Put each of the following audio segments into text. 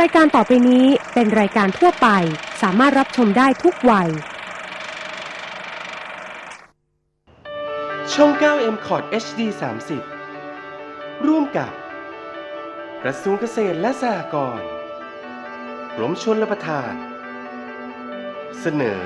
รายการต่อไปนี้เป็นรายการทั่วไป สามารถรับชมได้ทุกวัย ช่อง 9 m c o t HD 30 ร่วมกับ กระทรวงเกษตรและสหกรณ์กรมชลประทาน เสนอ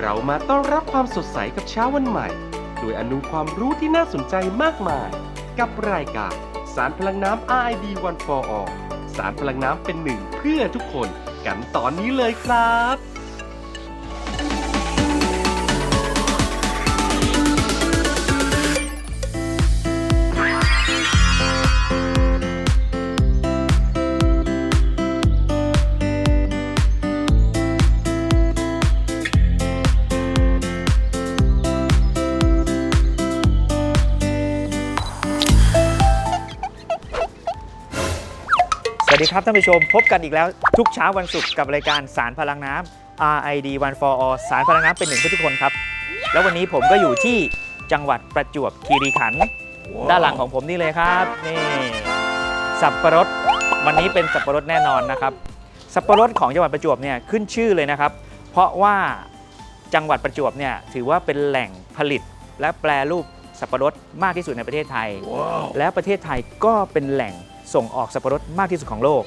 เรามาต้อนรับความสดใสกับเช้าวันใหม่ โดยอนุความรู้ที่น่าสนใจมากมาย กับรายการ สารพลังน้ำ RID One for All สารพลังน้ำเป็นหนึ่งเพื่อทุกคนกันตอนนี้เลยครับ ดีครับท่านผู้ชมพบกันอีกแล้ว ทุกเช้าวันศุกร์กับรายการสารพลังน้ำ RID One for All สารพลังน้ำเป็นหนึ่งเพื่อทุกคนครับ แล้ววันนี้ผมก็อยู่ที่จังหวัดประจวบคีรีขันธ์ด้านหลังของผมนี่เลยครับนี่สับปะรดวันนี้เป็นสับปะรดแน่นอนนะครับ สับปะรดของจังหวัดประจวบเนี่ยขึ้นชื่อเลยนะครับ เพราะว่าจังหวัดประจวบเนี่ยถือว่าเป็นแหล่งผลิตและแปรรูปสับปะรดมากที่สุดในประเทศไทย และประเทศไทยก็เป็นแหล่ง ส่งออกสับปะรดมากที่สุดของโลก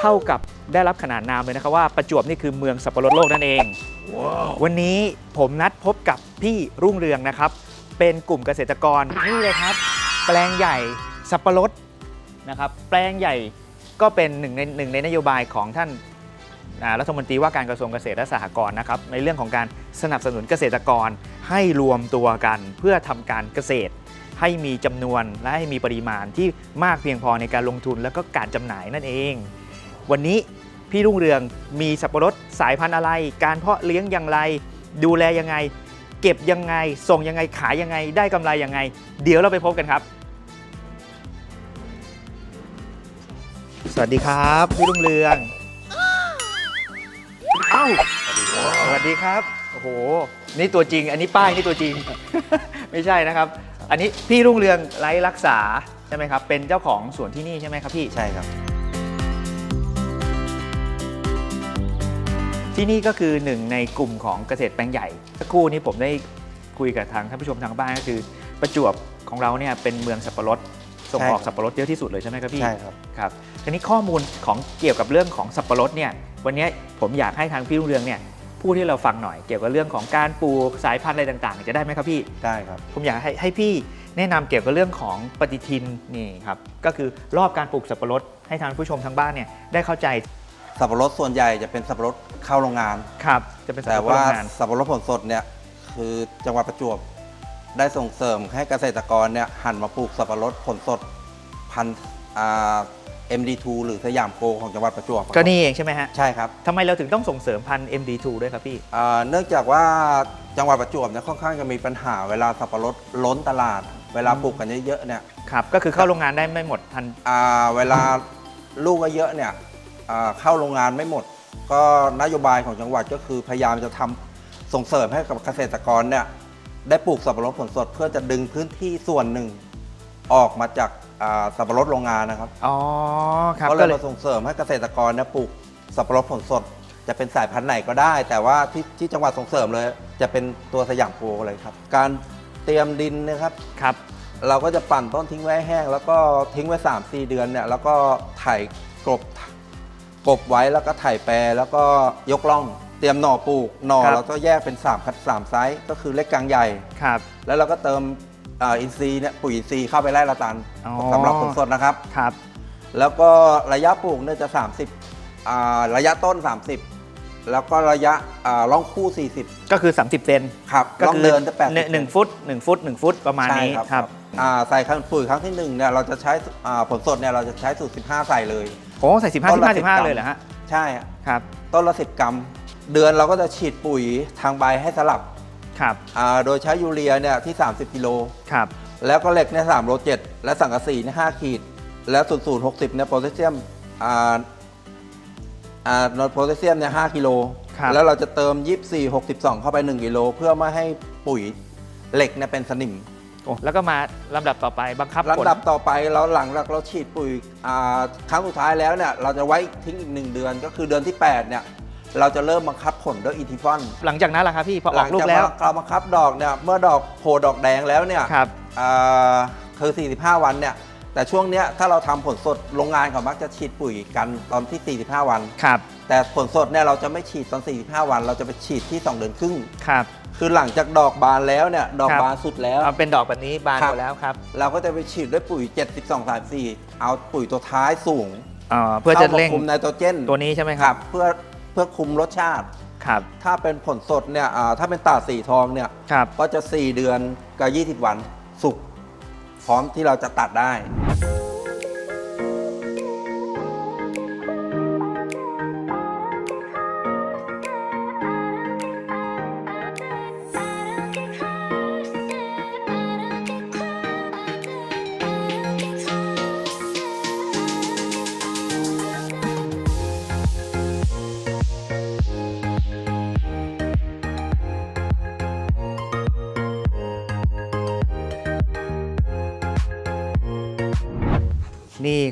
เท่ากับได้รับขนานนามเลยนะครับว่าประจวบนี่คือเมืองสับปะรดโลกนั่นเอง วันนี้ผมนัดพบกับพี่รุ่งเรืองนะครับ เป็นกลุ่มเกษตรกรนี่เลยครับ แปลงใหญ่สับปะรดนะครับแปลงใหญ่ก็เป็นหนึ่งในหนึ่งในนโยบายของท่านอ่ารัฐมนตรีว่าการกระทรวงเกษตรและสหกรณ์นะครับในเรื่องของการสนับสนุนเกษตรกรให้รวมตัวกันเพื่อทำการเกษตร ให้มีจำนวนและให้มีปริมาณที่มากเพียงพอในการลงทุนแล้วก็การจำหน่ายนั่นเอง วันนี้พี่รุ่งเรืองมีสับปะรดสายพันธุ์อะไร การเพาะเลี้ยงอย่างไร ดูแลยังไง เก็บยังไง ส่งยังไงขายยังไง ได้กำไรยังไง เดี๋ยวเราไปพบกันครับ สวัสดีครับพี่รุ่งเรืองเอ้าสวัสดีครับโอ้โหนี่ตัวจริง อันนี้ป้ายนี่ตัวจริง ไม่ใช่นะครับ อันนี้พี่รุ่งเรืองไร้รักษาใช่ไหมครับเป็นเจ้าของสวนที่นี่ใช่ไหมครับพี่ ใช่ครับ ที่นี่ก็คือหนึ่งในกลุ่มของเกษตรแปลงใหญ่สักครู่นี้ผมได้คุยกับทางท่านผู้ชมทางบ้านก็คือ ประจวบของเราเนี่ยเป็นเมืองสับปะรดส่งใช่ออกครับ สับปะรดเยอะที่สุดเลยใช่ไหมครับพี่ ใช่ครับ ครับทีนี้ข้อมูลของเกี่ยวกับเรื่องของสับปะรดเนี่ยวันนี้ผมอยากให้ทางพี่รุ่งเรืองเนี่ย พูดให้เราฟังหน่อยเกี่ยวกับเรื่องของการปลูกสายพันธุ์อะไรต่างๆ จะได้ไหมครับพี่ได้ครับ ผมอยากให้ให้พี่แนะนำเกี่ยวกับเรื่องของปฏิทินนี่ครับก็คือรอบการปลูกสับปะรดให้ทางผู้ชมทางบ้านเนี่ยได้เข้าใจสับปะรดส่วนใหญ่จะเป็นสับปะรดเข้าโรงงาน ครับจะเป็นสับแต่ปะรดว่าโรงงานสับปะรดผลสดเนี่ยคือจังหวัดประจวบได้ส่งเสริมให้เกษตรกรเนี่ยหันมาปลูกสับปะรดผลสดพันธุ์อ่า MD2 หรือสยามโกของจังหวัดประจวบก็นี่เองใช่ไหมฮะใช่ครับทำไมเราถึงต้องส่งเสริมพันธุ์ MD2 ด้วยครับพี่ อ่าเนื่องจากว่าจังหวัดประจวบเนี่ยค่อนข้างจะมีปัญหาเวลาสับปะรดล้นตลาด เวลาปลูกกันเยอะๆเนี่ยครับ ก็คือเข้าโรงงานได้ไม่หมดทัน อ่าเวลาลูกก็เยอะเนี่ยอ่าเข้าโรงงานไม่หมด ก็นโยบายของจังหวัดก็คือพยายามจะทำส่งเสริมให้กับเกษตรกรเนี่ยได้ปลูกสับปะรดผลสดเพื่อจะดึงพื้นที่ส่วนหนึ่ง ออกมาจาก อ่าสับปะรดโรงงานนะครับอ๋อครับก็เลก็ยเลยมาส่งเสริมให้เกษตรกรเนี่ยปลูกสับปะรดผลสด จะเป็นสายพันธุ์ไหนก็ได้ แต่ว่าที่ที่จังหวัดส่งเสริมเลย จะเป็นตัวสยามโกเลยครับ การเตรียมดินนะครับ ครับ เราก็จะปั่นต้นทิ้งไว้ให้แห้ง แล้วก็ทิ้งไว้ 3 4 เดือนเนี่ยแล้วก็ไถกลบกบไว้แล้วก็ไถแปรแล้วก็ยกล่อง เตรียมหน่อปลูกหน่อครับ เราก็แยกเป็น3คัด3ไซส์ก็คือเล็กกลางใหญ่ ครับ แล้วเราก็เติม อ่าอินทรีย์เนี่ยปุ๋ยอินทรีย์เข้าไปไล่ละตันอ๋อ สำหรับผลสดนะครับ ครับ แล้วก็ระยะปลูกเนี่ยจะ 30อ่าระยะต้น 30 แล้วก็ระยะอ่าล่องคู่40ก็คือ 30 เซนครับก็ล่องคือเดินจะ8หนึ่งหนึ่งฟุตหนึ่งฟุตหนึ่งฟุตประมาณนี้ใช่ครับครับอ่าใส่ครั้งปุ๋ยครั้งที่หนึ่งเนี่ยเราจะใช้อ่าผลสดเนี่ยเราจะใช้สูตร 15 ใส่เลย โอ้ใส่สิบห้าต้สินบละห้าสิบห้า10 เลยเหรอฮะ ใช่อะครับต้ต้นละ 10 กรัม เดือนเราก็จะฉีดปุ๋ยทางใบให้สลับ ครับอ่าโดยใช้ยูเรียเนี่ยที่ 30กิโลครับ แล้วก็เหล็กเนี่ย3โล7และสังกะสีเนี่ย5ขีด แล้วสูตรสูตร60เนี่ยโพแทสเซียมอ่าอ่าโนโพแทสเซียมเนี่ย5กิโลครับ แล้วเราจะเติม 24 62 เข้าไป 1กิโลเพื่อไม่ให้ปุ๋ยเหล็กเนี่ยเป็นสนิม โอ้แล้วก็มาลำดับต่อไปบังคับผล ลำดับต่อไปเราหลังจากเราฉีดปุ๋ยอ่าครั้งสุดท้ายแล้วเนี่ยเราจะไว้ทิ้งอีกหนึ่งเดือนก็คือเดือนที่ 8 เนี่ย เราจะเริ่มบังคับผลด้วยอีทิฟอนหลังจากนั้นล่ะครับพี่พอออกลูกแล้วเราบังคับดอกเนี่ยเมื่อดอกโผล่ดอกแดงแล้วเนี่ยครับอ่าคือ 45 วันเนี่ยแต่ช่วงเนี้ยถ้าเราทำผลสดโรงงานเขามักจะฉีดปุ๋ยกันตอนที่ 45 วันครับแต่ผลสดเนี่ยเราจะไม่ฉีดตอน 45 วัน เราจะไปฉีดที่ 2 เดือนครึ่งครับคือหลังจากดอกบานแล้วเนี่ยดอกครับบานสุดแล้วเอาเป็นดอกแบบนี้บานครัหบมดแล้วครับ เราก็จะไปฉีดด้วยปุ๋ย 72 34 เอาปุ๋ยตัวท้ายสูงอ่าเพื่อจะข้ามาเร่งคุมไนโตรเจนตัวนี้ใช่ไหมคครัรับบเพื่อ เพื่อคุมรสชาติ ครับ ถ้าเป็นผลสดเนี่ยอ่าถ้าเป็นตาดสีทองเนี่ย ครับ ก็จะ 4 เดือนกับ 20 วันสุกพร้อมที่เราจะตัดได้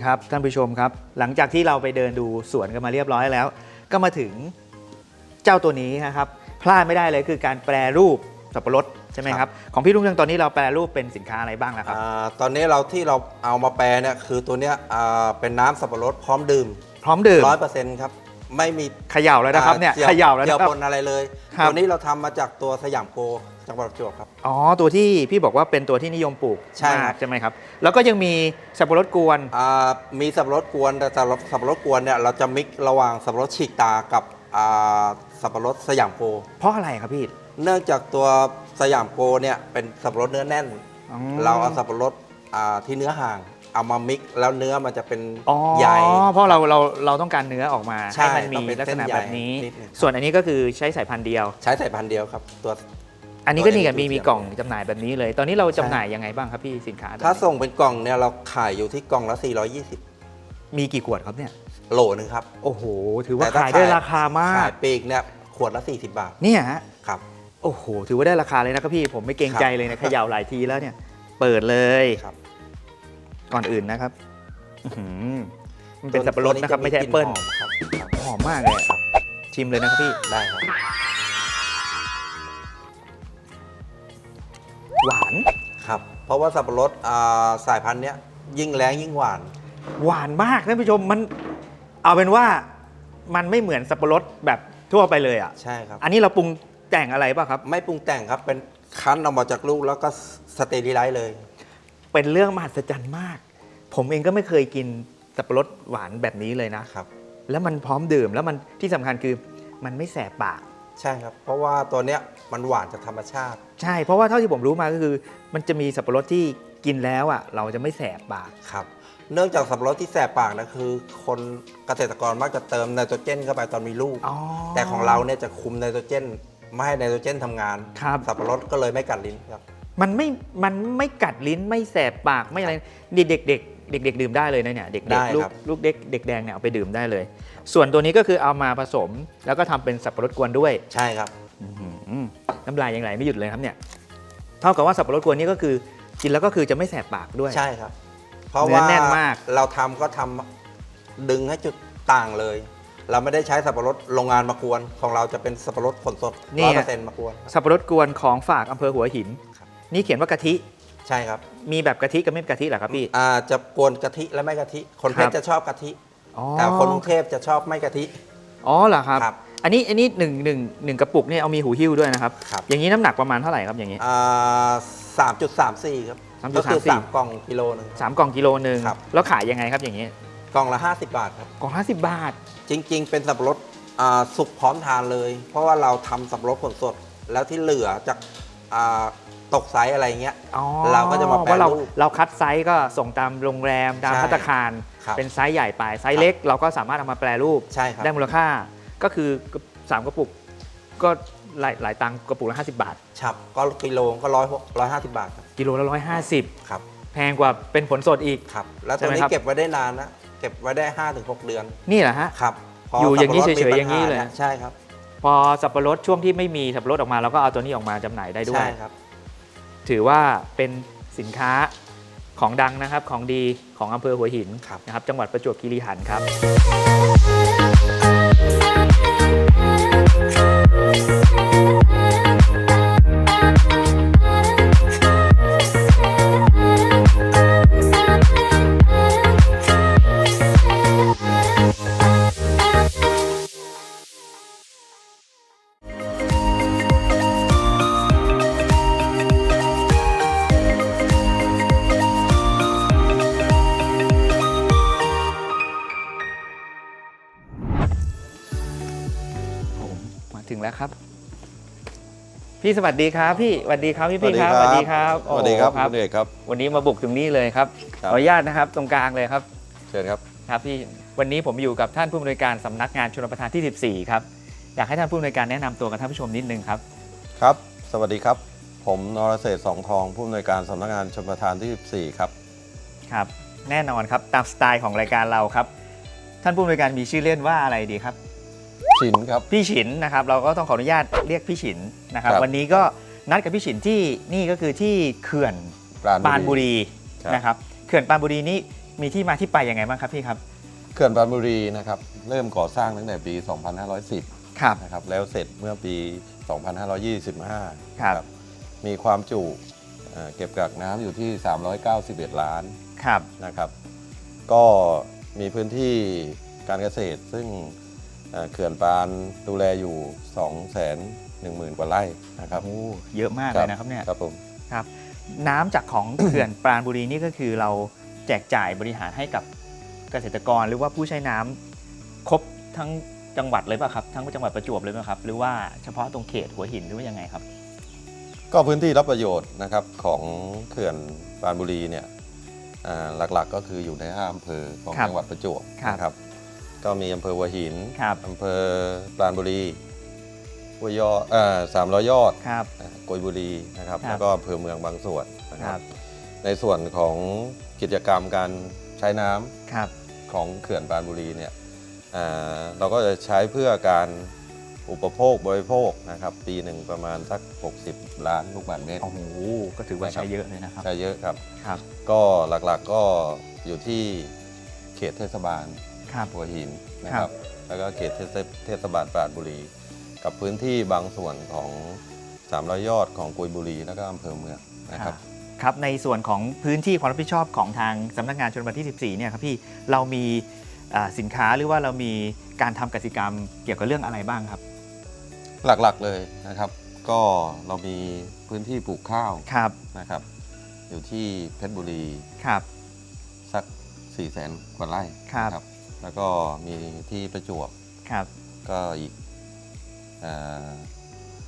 ครับท่านผู้ชมครับ หลังจากที่เราไปเดินดูสวนกันมาเรียบร้อยแล้ว ก็มาถึงเจ้าตัวนี้นะครับพลาดไม่ได้เลยคือการแปรรูปสับปะรดใช่ไหมครับของพี่รุ่งเรืองตอนนี้เราแปรรูปเป็นสินค้าอะไรบ้างแล้วครับอาตอนนี้เราที่เราเอามาแปรเนี่ยคือตัวเนี้ยอ่าเป็นน้ำสับปะรดพร้อมดื่มพร้อมดื่มร้อยเปอร์เซ็นต์ครับ ไม่มีเขย่าแล้วนะครับเนี่ยอ่เขย่าแล้วเกี่ยนะวครับปนอะไรเลย ครับ ตัวนี้เราทำมาจากตัวสยามโก จังหวัดประจวบครับ อ๋อ ตัวที่พี่บอกว่าเป็นตัวที่นิยมปลูกใช่ครับ มากใช่ไหมครับ แล้วก็ยังมีสับปะรดกวน อ่ามีสับปะรดกวนแต่สับปะรดสับปะรดกวนเนี่ยเราจะมิกซ์ระหว่างสับปะรดฉีกตากับอ่าสับปะรดสยามโกเพราะอะไรครับพี่เนื่องจากตัวสยามโกเนี่ยเป็นสับปะรดเนื้อแน่น อ๋อเราเอาสับปะรดอ่าที่เนื้อห่าง เอามามิกซ์แล้วเนื้อมันจะเป็นอ๋อใหญ่ เพราะเราเราเราต้องการเนื้อออกมาใช่ให้มันต้มีองเป็นลักษณะเส้นใหญ่แบบนี้ นิดหนึ่งส่วนอันนี้ก็คือใช้สายพันธุ์เดียว ใช้สายพันธุ์เดียวครับ ตัว อันนี้ก็นี่ไงตัวมีนี้มีกล่องจำหน่ายแบบนี้เลย ตอนนี้เราจำหน่ายยังไงบ้างครับพี่สินค้าแบบถ้านี้ส่งเป็นกล่องเนี่ยเราขายอยู่ที่กล่องละ 420 มีกี่ขวดครับเนี่ยโหลนึงครับ โอ้โห ถือว่าแต่ถ้ขายได้ราคามาก ขายปลีกเนี่ยขวดละ 40 บาท เนี่ยฮะครับโอ้โห ถือว่าได้ราคาเลยนะครับพี่ ผมไม่เกรงใจเลยนะเขย่าหลายทีแล้วเนี่ย เปิดเลยครับ ก่อนอื่นนะครับอื้อหือมันเป็นสับปะรดนะครับ ไม่ใช่แอปเปิ้ลตัวนี้จะมีกลิ่นหอมครับหอมมากเลยครับ ชิมเลยนะครับพี่ ได้ครับ หวาน ครับ เพราะว่าสับปะรดอ่าสายพันธุ์เนี้ยยิ่งแรงยิ่งหวาน หวานมากท่านผู้ชมมันเอาเป็นว่ามันไม่เหมือนสับปะรดแบบทั่วไปเลยอะใช่ครับ อันนี้เราปรุงแต่งอะไรป่ะครับ ไม่ปรุงแต่งครับเป็นคั้นออกมาจากลูกแล้วก็สเตอริไลซ์เลย เป็นเรื่องมหัศจรรย์มาก ผมเองก็ไม่เคยกินสับปะรดหวานแบบนี้เลยนะครับ แล้วมันพร้อมดื่มแล้วมันที่สำคัญคือมันไม่แสบปาก ใช่ครับ เพราะว่าตัวเนี้ยมันหวานจากธรรมชาติ ใช่เพราะว่าเท่าที่ผมรู้มาก็คือ มันจะมีสับปะรดที่กินแล้วอะเราจะไม่แสบปาก ครับ เนื่องจากสับปะรดที่แสบปากนะคือ คนเกษตรกรมักจะเติมไนโตรเจนเข้าไปตอนมีลูก อ๋อแต่ของเราเนี่ยจะคุมไนโตรเจน ไม่ให้ไนโตรเจนทำงาน ครับ สับปะรดก็เลยไม่กัดลิ้นครับ มันไม่มันไม่กัดลิ้นไม่แสบปากไม่อะไรนี่เด็กเด็ก เด็กเด็กๆดื่มได้เลยนะเนี่ยเด็กได้เด็กลูคกรับ ลูกเด็กเด็กแดงเนี่ยเอาไปดื่มได้เลย ส่วนตัวนี้ก็คือเอามาผสม แล้วก็ทำเป็นสับปะรดกวนด้วยใช่ครับ อื้อหือน้ำลายยังไหลไม่หยุดเลยครับเนี่ยเท่ากับว่าสับปะรดกวนนี่ก็คือกินแล้วก็คือจะไม่แสบปากด้วย ใช่ครับ เพราะเนื้อว่าแน่นมาก เราทำก็ทำดึงให้จุดต่างเลย เราไม่ได้ใช้สับปะรดโรงงานมากวน ของเราจะเป็นสับปะรดผลสดร้อยเปอร์เซ็นต์มากวนครับสับปะรดกวนของฝากอำเภอหัวหิน ครับ นี่เขียนว่ากะทิ ใช่ครับมีแบบกะทิกับไม่กะทิเหรอครับพี่ อ่าจะกวนกะทิและไม่กะทิ คนเพครัชบรจะชอบกะทิ อ๋อแต่คนกรุงเทพจะชอบไม่กะทิ อ๋อเหรอครับ ครับอันนี้อันนี้หนึ่งหนึ่งหนึ่งกระปุกเนี่ยเอามีหูหิ้วด้วยนะครับ ครับ อย่างนี้น้ำหนักประมาณเท่าไหร่ครับอย่างนี้ อ่าสามจุดสามสี่ครับ3.34 ก็คือสามกล่องกิโลหนึง สามกล่องกิโลหนึ่งครับ แล้วขายยังไงครับอย่างนี้กล่องละ50บาทครับ กล่องห้าสิบบาท จริง ๆ เป็นสับปะรดอ่าสุกพร้อมทานเลย เพราะว่าเราทำสับปะรดผลสด แล้วที่เหลือจากอ่า ตกไซส์อะไรเงี้ย อ๋อเราก็จะมาแปรว่าเรารูป เราคัดไซส์ก็ส่งตามโรงแรมตามใช่พัตตาคาร ครับเป็นไซส์ใหญ่ไปไซส์เล็ก เราก็สามารถเอามาแปรรูป ใช่ครับ ได้มูลค่าก็คือสามกระปุก ก็หลายหลายตังค์กระปุกละ50 บาท ฉับก็กิโลก็ร้อยร้อยห้าสิบบาทครับกิโลละร้อยห้าสิบครับแพงกว่าเป็นผลสดอีก ครับ แล้วใช่ตัวไหมนี้ครับ เก็บไว้ได้นานนะเก็บไว้ได้5้าถึงหเดือนนี่เหรอฮะ ครับพอยู่อย่างนี้สับปะรดเฉยๆมีอย่างนี้ปัญหเลย ใช่ครับพอสับปะรดช่วงที่ไม่มีสับปะรดออกมาเราก็เอาตัวนี้ออกมาจำหน่ายได้ด้วยใช่ครับ ถือว่าเป็นสินค้าของดังนะครับของดีของอำเภอหัวหินครับนะครับจังหวัดประจวบคีรีขันธ์ครับ พี่สวัสดีครับพี่สวัสดีครับพี่พี่ครับสวัสดีครับโอ้สวัสดีครับโหคุณเอกครับ วันนี้มาบุกถึงนี่เลยครับครัขบออนุญาตนะครับตรงกลางเลยครับ เชิญครับครับพี่วันนี้ผมอยู่กับท่านผู้อำนวยการสำนักงานชลประทานที่ 14 ครับอยากให้ท่านผู้อำนวยการแนะนำตัวกับท่านผู้ชมนิดนึงครับครับ สวัสดีครับ ผมนรเศรษฐ์สองทองผู้อำนวยการสำนักงานชลประทานที่ 14 ครับครับ แน่นอนครับตามสไตล์ของรายการเราครับ ท่านผู้อำนวยการมีชื่อเล่นว่าอะไรดีครับ ชินครับ พี่ฉินนะครับเราก็ต้องขออนุญาตเรียกพี่ฉินนะครับ ครับวันนี้ก็นัดกับพี่ฉินที่นี่ก็คือที่เขื่อนปานบุรีครับ นะครับเขื่อนปานบุรีนี่มีที่มาที่ไปยังไงบ้างครับพี่ครับเขื่อนปานบุรีนะครับเริ่มก่อสร้างตั้งแต่ปี 2510 ครับ นะครับแล้วเสร็จเมื่อปี 2525ครับ มีความจุเอ่อเก็บกักน้ำอยู่ที่ 391 ล้านครับนะครับ ก็มีพื้นที่การเกษตรซึ่ง เอ่อเขื่อนปานดูแลอยู่ 2 1 0 0 0 0 กว่าไร่นะครับโอ้เยอะมากเลยนะครับเนี่ยครับผมครับ น้ำจากของเขื่อนปราณบุรีนี่ก็คือเราแจกจ่ายบริหารให้กับเกษตรกรหรือว่าผู้ใช้น้ำครบทั้งจังหวัดเลยป่ะครับ ทั้งจังหวัดประจวบเลยไหมครับ หรือว่าเฉพาะตรงเขตหัวหินหรือว่ายังไงครับ ก็พื้นที่รับประโยชน์นะครับของเขื่อนปรานบุรีเนี่ยอ่าหลักๆก็คืออยู่ในห้าอำเภอของครับจังหวัดประจวบครับนะครับ ก็มีอำเภอหัวหินครับ อำเภอปรานบุรีห้วยยอดเอ่อสามร้อยยอดครับอ่ากุยบุรีนะครับ ครับ แล้วก็อำเภอเมืองบางส่วนนะคครัรับ บ ในส่วนของกิจกรรมการใช้น้ำครับ ของเขื่อนปรานบุรีเนี่ยอ่าเราก็จะใช้เพื่อการอุปโภคบริโภคนะครับ ปีหนึ่งประมาณสัก 60 ล้านลูกบาศก์เมตร โอ้โห ก็ถือว่าใช้เยอะเลยนะครับ ใช้เยอะครับ ครับ ก็หลักๆก็อยู่ที่เขตเทศบาล ครับหัวหินนะคครัรับบแล้วก็เขตเทศเทศบาลปราณบุรี กับพื้นที่บางส่วนของ300ยอดของกุยบุรีแล้วก็อำเภอเมืองนะครับครับในส่วนของพื้นที่ความรับผิดชอบของทางสำนักงานชนประทานที่ 14 เนี่ยครับพี่เรามีอ่าสินค้าหรือว่าเรามีการทำกสิกรรมเกี่ยวกับเรื่องอะไรบ้างครับ หลักๆเลยนะครับ ก็เรามีพื้นที่ปลูกข้าวครับนะครับ อยู่ที่เพชรบุรีครับสัก4 0 0แสนกว่าไร่ครับนะ แล้วก็มีที่ประจวบครับ ก็อีกอา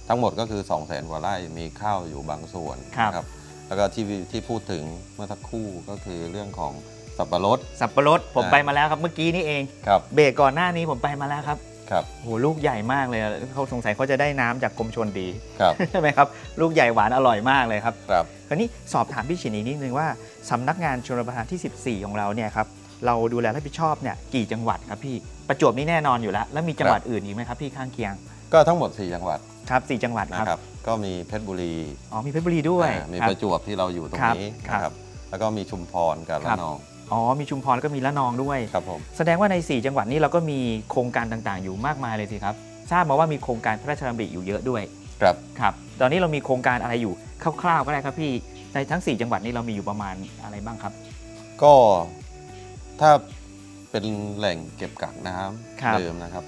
ทั้งหมดก็คือ2 0 0แสนกว่าไร่มีข้าวอยู่บางส่วนครับ นะแล้วก็ที่ที่พูดถึงเมื่อสักครู่ก็คือเรื่องของสับปะรด สับปะรดผมอ่า ไปมาแล้วครับเมื่อกี้นี่เอง ครับเบรกก่อนหน้านี้ผมไปมาแล้วครับครับโหลูกใหญ่มากเลยเขาสงสัยเขาจะได้น้ำจากกรมชลดี ครับ ใช่ไหมครับ ลูกใหญ่หวานอร่อยมากเลยครับ ครับ คราวนี้สอบถามพี่ฉินอีกนิดนึงว่าสำนักงานชลประทานที่ 14 ของเราเนี่ยครับ เราดูแลรับผิดชอบเนี่ยกี่จังหวัดครับพี่ประจวบนี่แน่นอนอยู่แล้ว แล้วมีจังหวัดอื่นอีกไหมครับพี่ข้างเคียงก็ทั้งหมด 4 จังหวัดครับสี่จังหวัดคนะรับครับก็มีเพชรบุรีอ๋อมีเพชรบุรีด้วยอ่ามีครับประจวบที่เราอยู่ตรงครับนี้ครับนะครับแล้วก็มีชุมพรกับครัระบ นองอ๋อมีชุมพรแล้วก็มีละนองด้วย ครับผม แสดงว่าใน 4 จังหวัดนี้เราก็มีโครงการต่างๆ อยู่มากมายเลยสิครับ ทราบมาว่ามีโครงการพระราชดำริอยู่เยอะด้วยครับ ครับ ตอนนี้เรามีโครงการอะไรอยู่คร่าวๆก็ได้ครับพี่ ในทั้ง 4 จังหวัดนี้เรามีอยู่ประมาณอะไรบ้างครับ ก็ ถ้าเป็นแหล่งเก็บกักน้ครับำเดิมนะครับ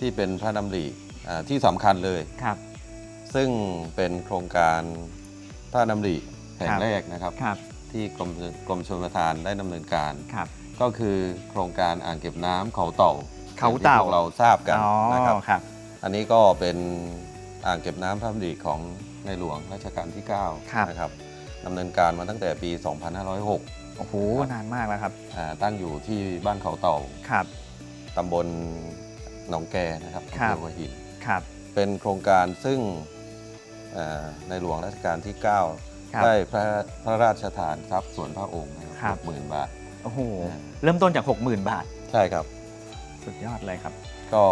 ที่เป็นพระดำริอ่าที่สำคัญเลย ครับ ซึ่งเป็นโครงการพระดำริแห่งครับ แรกนะครับ ครับที่กรมกรมชลประทานได้ดำเนินการ ครับ ก็คือโครงการอ่างเก็บน้ำเขาเต่าเขาเต่า อย่งที่พวกเราทราบกันอ๋อนะครับ ครับ อันนี้ก็เป็นอ่างเก็บน้ำพระดำริของในหลวงรัชกาลที่ ครับ 9 นะครับดำเนินการมาตั้งแต่ปี 2506 โอ้โหนานมากแล้วครับอ่าตั้งอยู่ที่บ้านเขาเต่าครับ ตำบลหนองแกนะครับครับอำเภอหัวหิน ครับ เป็นโครงการซึ่งอ่าในหลวงรัชกาลที่ ครับ9 ได้พระพระราชทานทรัพย์ส่วนพระองค์นะคครัรับบหมื่นบาท โอ้โหอ่า เริ่มต้นจาก 60,000 บาท ใช่ครับ สุดยอดเลยครับ ก็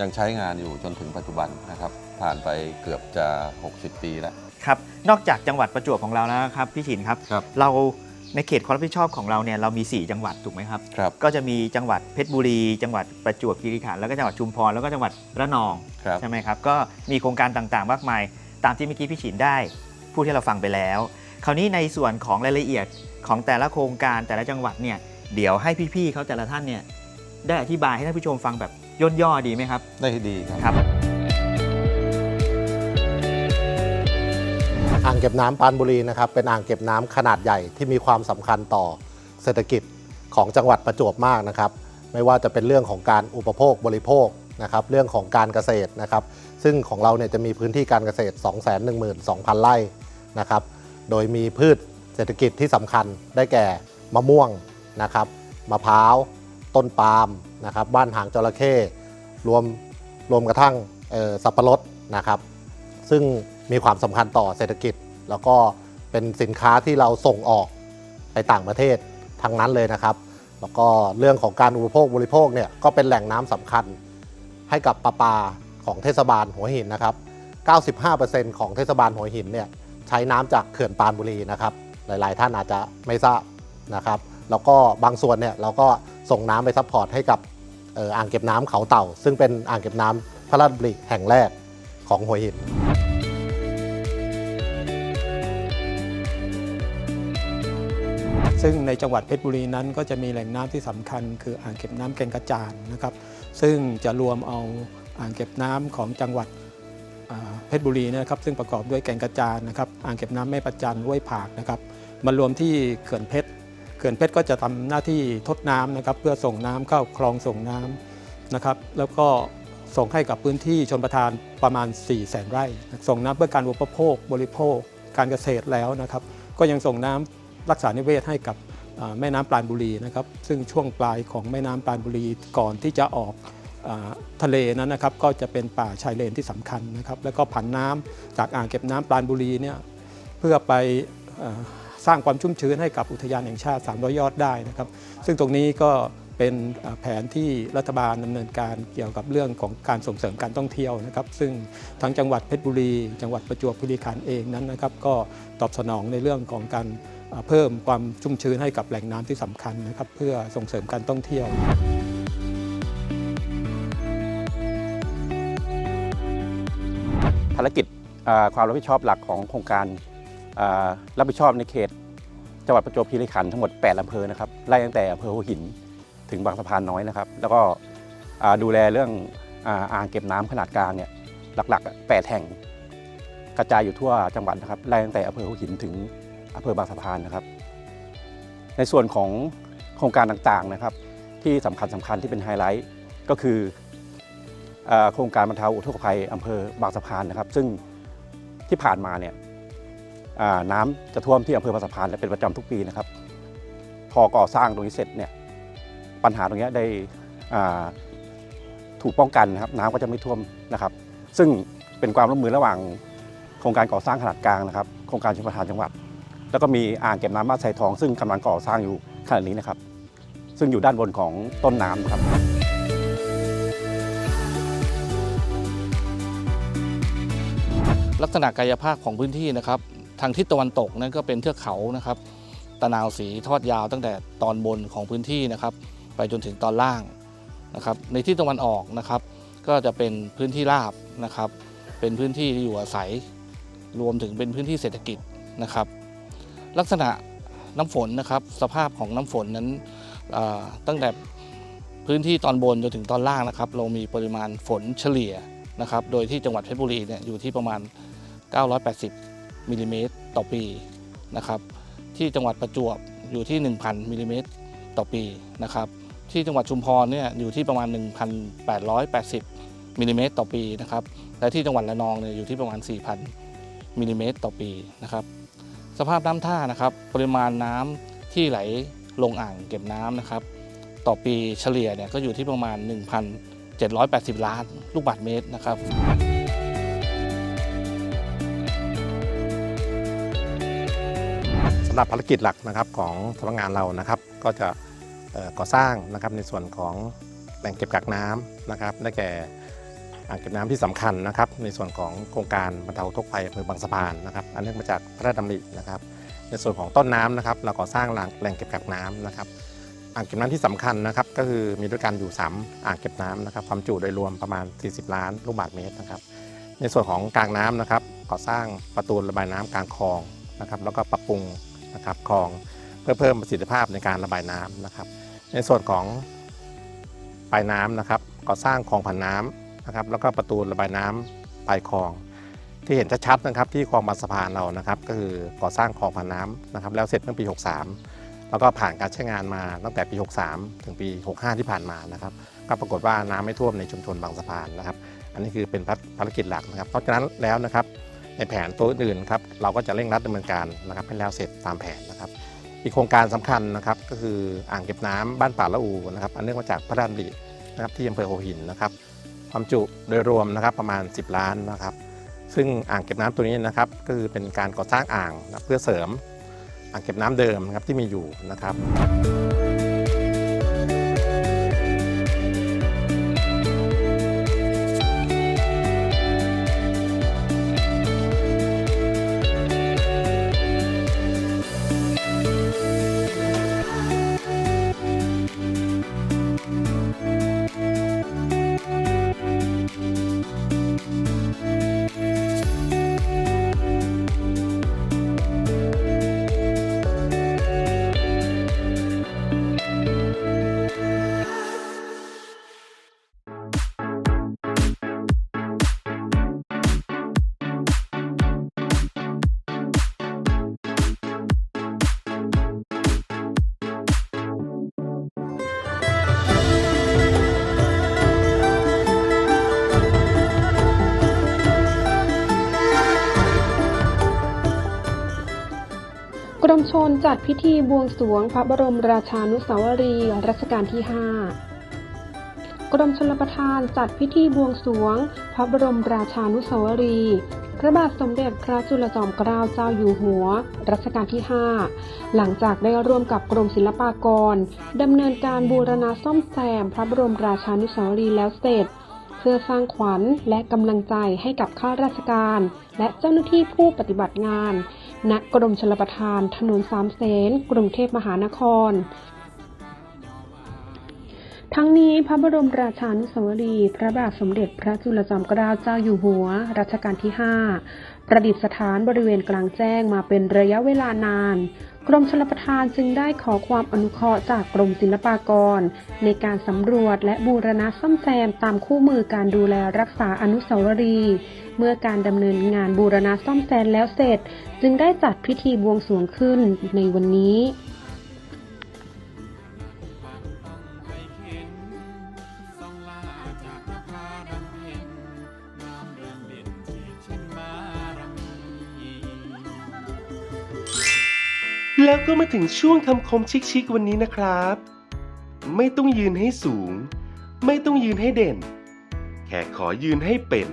ยังใช้งานอยู่จนถึงปัจจุบันนะครับ ผ่านไปเกือบจะ 60 ปีแล้ว ครับ นอกจากจังหวัดประจวบของเราแล้วนะครับ พี่ฉินครับ ครับ เรา ในเขตความรับผิดชอบของเราเนี่ยเรามี 4 จังหวัดถูกไหมครับ ครับ ก็จะมีจังหวัดเพชรบุรี จังหวัดประจวบคีรีขันธ์แล้วก็จังหวัดชุมพรแล้วก็จังหวัดระนองครับ ใช่ไหมครับก็มีโครงการต่างๆมากมาย ตามที่เมื่อกี้พี่ฉินได้พูดให้เราฟังไปแล้ว คราวนี้ในส่วนของรายละเอียดของแต่ละโครงการแต่ละจังหวัดเนี่ยเดี๋ยวให้พี่ๆเขาแต่ละท่านเนี่ยได้อธิบายให้ท่านผู้ชมฟังแบบย่นย่อดีไหมครับ ได้ดีครับ ครับ อ่างเก็บน้ำปรานบุรีนะครับเป็นอ่างเก็บน้ำขนาดใหญ่ที่มีความสำคัญต่อเศรษฐกิจของจังหวัดประจวบมากนะครับ ไม่ว่าจะเป็นเรื่องของการอุปโภคบริโภคนะครับเรื่องของการเกษตรนะครับ ซึ่งของเราเนี่ยจะมีพื้นที่การเกษตร 212,000 ไร่นะครับ โดยมีพืชเศรษฐกิจที่สำคัญได้แก่มะม่วงนะครับมะพร้าว ต้นปาล์มนะครับ บ้านหางจระเข้รวมรวมกระทั่งเอ่อสับปะรดนะครับ ซึ่ง มีความสำคัญต่อเศรษฐกิจ แล้วก็เป็นสินค้าที่เราส่งออกไปต่างประเทศทั้งนั้นเลยนะครับ แล้วก็เรื่องของการอุปโภคบริโภคเนี่ยก็เป็นแหล่งน้ำสำคัญให้กับประปาของเทศบาลหัวหินนะครับ 95%ของเทศบาลหัวหินเนี่ยใช้น้ำจากเขื่อนปานบุรีนะครับ หลาย ๆ ท่านอาจจะไม่ทราบนะครับ แล้วก็บางส่วนเนี่ยเราก็ส่งน้ำไปซัพพอร์ตให้กับอ่ออ่างเก็บน้ำเขาเต่า ซึ่งเป็นอ่างเก็บน้ำพระราชดำริแห่งแรกของหัวหิน ซึ่งในจังหวัดเพชรบุรีนั้น ก็จะมีแหล่งน้ำที่สำคัญ คืออ่างเก็บน้ำแก่งกระจานนะครับ ซึ่งจะรวมเอาอ่างเก็บน้ำของจังหวัดเพชรบุรีนะครับซึ่งประกอบด้วยแก่งกระจานนะครับอ่างเก็บน้ำแม่ประจันห้วยผากนะครับมารวมที่เขื่อนเพชรเขื่อนเพชรก็จะทำหน้าที่ทดน้ำนะครับเพื่อส่งน้ำเข้าคลองส่งน้ำนะครับแล้วก็ส่งให้กับพื้นที่ชนประทานประมาณ 4 0 0แสนไร่ ส่งน้ำเพื่อการอุปโภคบริโภค การเกษตรแล้วนะครับ ก็ยังส่งน้ำ รักษานิเวศให้กับแม่น้ำปราณบุรีนะครับ ซึ่งช่วงปลายของแม่น้ำปราณบุรีก่อนที่จะออกทะเลนั้นนะครับ ก็จะเป็นป่าชายเลนที่สำคัญนะครับ แล้วก็ผันน้ำจากอ่างเก็บน้ำปราณบุรีเนี่ยเพื่อไปสร้างความชุ่มชื้นให้กับอุทยานแห่งชาติ 300 ยอดได้นะครับ ซึ่งตรงนี้ก็เป็นแผนที่รัฐบาลดำเนินการเกี่ยวกับเรื่องของการส่งเสริมการท่องเที่ยวนะครับ ซึ่งทั้งจังหวัดเพชรบุรี จังหวัดประจวบคีรีขันธ์เองนั้นนะครับ ก็ตอบสนองในเรื่องของการ เพิ่มความชุ่มชื้นให้กับแหล่งน้ำที่สำคัญนะครับเพื่อส่งเสริมการท่องเที่ยวภารกิจความรับผิดชอบหลักของโครงการรับผิดชอบในเขต จังหวัดประจวบคีรีขันธ์ทั้งหมด 8อำเภอนะครับไล่ตั้งแต่อำเภอหัวหินถึงบางสะพานน้อยนะครับ แล้วก็ดูแลเรื่องอ่าอางเก็บน้ำขนาดกลางเนี่ยหลักๆ 8 แห่งกระจายอยู่ทั่วจังหวัดนะครับไล่ตั้งแต่อำเภอหัวหินถึง อำเภอบางสะพานนะครับ ในส่วนของโครงการต่างๆนะครับ ที่สำคัญสำคัญที่เป็นไฮไลท์ก็คืออโครงการบรรเทาอุทกภัยอำเภอบางสะพานนะครับ ซึ่งที่ผ่านมาเนี่ยน้ำจะท่วมที่อำเภอบางสะพานและเป็นประจำทุกปีนะครับ พอก่อสร้างตรงนี้เสร็จเนี่ยปัญหาตรงนี้ได้ถูกป้องกันนะครับน้ำก็จะไม่ท่วมนะครับ ซึ่งเป็นความร่วมมือระหว่างโครงการก่อสร้างขนาดกลางนะครับ โครงการชลประทานจังหวัด แล้วก็มีอ่างเก็บน้ำบ้านไซทอง ซึ่งกำลังก่อสร้างอยู่ขณะนี้นะครับ ซึ่งอยู่ด้านบนของต้นน้ำนะครับลักษณะกายภาพของพื้นที่นะครับ ทางทิศตะวันตกนั่นก็เป็นเทือกเขานะครับ ตะนาวสีทอดยาวตั้งแต่ตอนบนของพื้นที่นะครับ ไปจนถึงตอนล่างนะครับ ในที่ตะวันออกนะครับ ก็จะเป็นพื้นที่ราบนะครับ เป็นพื้นที่ที่อยู่อาศัย รวมถึงเป็นพื้นที่เศรษฐกิจนะครับ ลักษณะน้ำฝนนะครับสภาพของน้ำฝนนั้นตั้งแต่พื้นที่ตอนบนจนถึงตอนล่างนะครับ เรามีปริมาณฝนเฉลี่ยนะครับ โดยที่จังหวัดเพชรบุรีเนี่ยอยู่ที่ประมาณ 980มิลลิเมตรต่อปีนะครับ ที่จังหวัดประจวบอยู่ที่ 1,000มิลลิเมตรต่อปีนะครับ ที่จังหวัดชุมพรเนี่ยอยู่ที่ประมาณ 1,880มิลลิเมตรต่อปีนะครับ และที่จังหวัดระนองเนี่ยอยู่ที่ประมาณ 4,000มิลลิเมตรต่อปีนะครับ สภาพน้ำท่านะครับปริมาณน้ำที่ไหลลงอ่างเก็บน้ำนะครับ ต่อปีเฉลี่ยเนี่ยก็อยู่ที่ประมาณ 1,780 ล้านลูกบาศก์เมตรนะครับสำหรับภารกิจหลักนะครับของสำนักงานเรานะครับ ก็จะก่อสร้างนะครับในส่วนของแหล่งเก็บกักน้ำนะครับได้แก่ อ่างเก็บน้ำที่สำคัญนะครับ ในส่วนของโครงการบรรเทาทุกข์ภัยอำเภอบางสะพานนะครับ อันเนื่องมาจากพระราชดำรินะครับ ในส่วนของต้นน้ำนะครับ เราก่อสร้างแหล่งเก็บกักน้ำนะครับ อ่างเก็บน้ำที่สำคัญนะครับ ก็คือมีด้วยกันอยู่ 3 อ่างเก็บน้ำนะครับ ความจุโดยรวมประมาณ 40 ล้านลูกบาศก์เมตรนะครับ ในส่วนของกลางน้ำนะครับ ก่อสร้างประตูระบายน้ำกลางคลองนะครับ แล้วก็ปรับปรุงนะครับคลองเพื่อเพิ่มประสิทธิภาพในการระบายน้ำนะครับ ในส่วนของปลายน้ำนะครับ ก่อสร้างคลองผ่านน้ำ นะครับ แล้วก็ประตูระบายน้ำปลายคลอง ที่เห็นชัดๆนะครับ ที่คลองบางสะพานเรานะครับ ก็คือก่อสร้างคลองผ่านน้ำนะครับ แล้วเสร็จเมื่อปี 63 แล้วก็ผ่านการใช้งานมาตั้งแต่ปี 63 ถึงปี 65 ที่ผ่านมานะครับ ก็ปรากฏว่าน้ำไม่ท่วมในชุมชนบางสะพานนะครับ อันนี้คือเป็นภารกิจหลักนะครับ เพราะฉะนั้นแล้วนะครับในแผนตัวอื่นครับเราก็จะเร่งรัดดำเนินการนะครับให้แล้วเสร็จตามแผนนะครับ อีกโครงการสำคัญนะครับก็คืออ่างเก็บน้ำบ้านป่าละอูนะครับ อันเนื่องมาจากพระราชดำรินะครับที่อำเภอหัวหินนะครับ ความจุโดยรวมนะครับประมาณ 10 ล้านนะครับ ซึ่งอ่างเก็บน้ำตัวนี้นะครับก็คือเป็นการก่อสร้างอ่างนะเพื่อเสริมอ่างเก็บน้ำเดิมนะครับที่มีอยู่นะครับ รมชนจัดพิธีบวงสรวงพระบรมราชานุสาวรีย์รัชกาลที่ 5 กรมชลประทานจัดพิธีบวงสรวง พระบรมราชานุสาวรีย์พระบาทสมเด็จพระจุลจอมเกล้าเจ้าอยู่หัว รัชกาลที่ 5 หลังจากได้ร่วมกับกรมศิลปากรดำเนินการบูรณะซ่อมแซมพระบรมราชานุสาวรีย์แล้วเสร็จ เพื่อสร้างขวัญและกำลังใจให้กับข้าราชการ และเจ้าหน้าที่ผู้ปฏิบัติงาน ณกรมชลประทาน ถนนสามเสนกรุงเทพมหานคร ทั้งนี้พระบรมราชานุสาวรีย์พระบาทสมเด็จพระจุลจอมเกล้าเจ้าอยู่หัว รัชกาลที่ 5 ประดิษฐานบริเวณกลางแจ้งมาเป็นระยะเวลานาน กรมชลประทานจึงได้ขอความอนุเคราะห์จากกรมศิลปากร ในการสำรวจและบูรณะซ่อมแซมตามคู่มือการดูแลรักษาอนุสาวรีย์ เมื่อการดำเนินงานบูรณะซ่อมแซมแล้วเสร็จ จึงได้จัดพิธีบวงสรวงขึ้นในวันนี้แล้วก็มาถึงช่วงคำคมชิคๆวันนี้นะครับ ไม่ต้องยืนให้สูง ไม่ต้องยืนให้เด่น แค่ขอยืนให้เป็น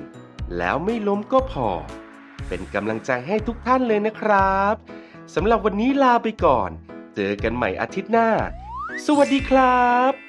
แล้วไม่ล้มก็พอ เป็นกำลังใจให้ทุกท่านเลยนะครับสำหรับวันนี้ลาไปก่อน เจอกันใหม่อาทิตย์หน้า สวัสดีครับ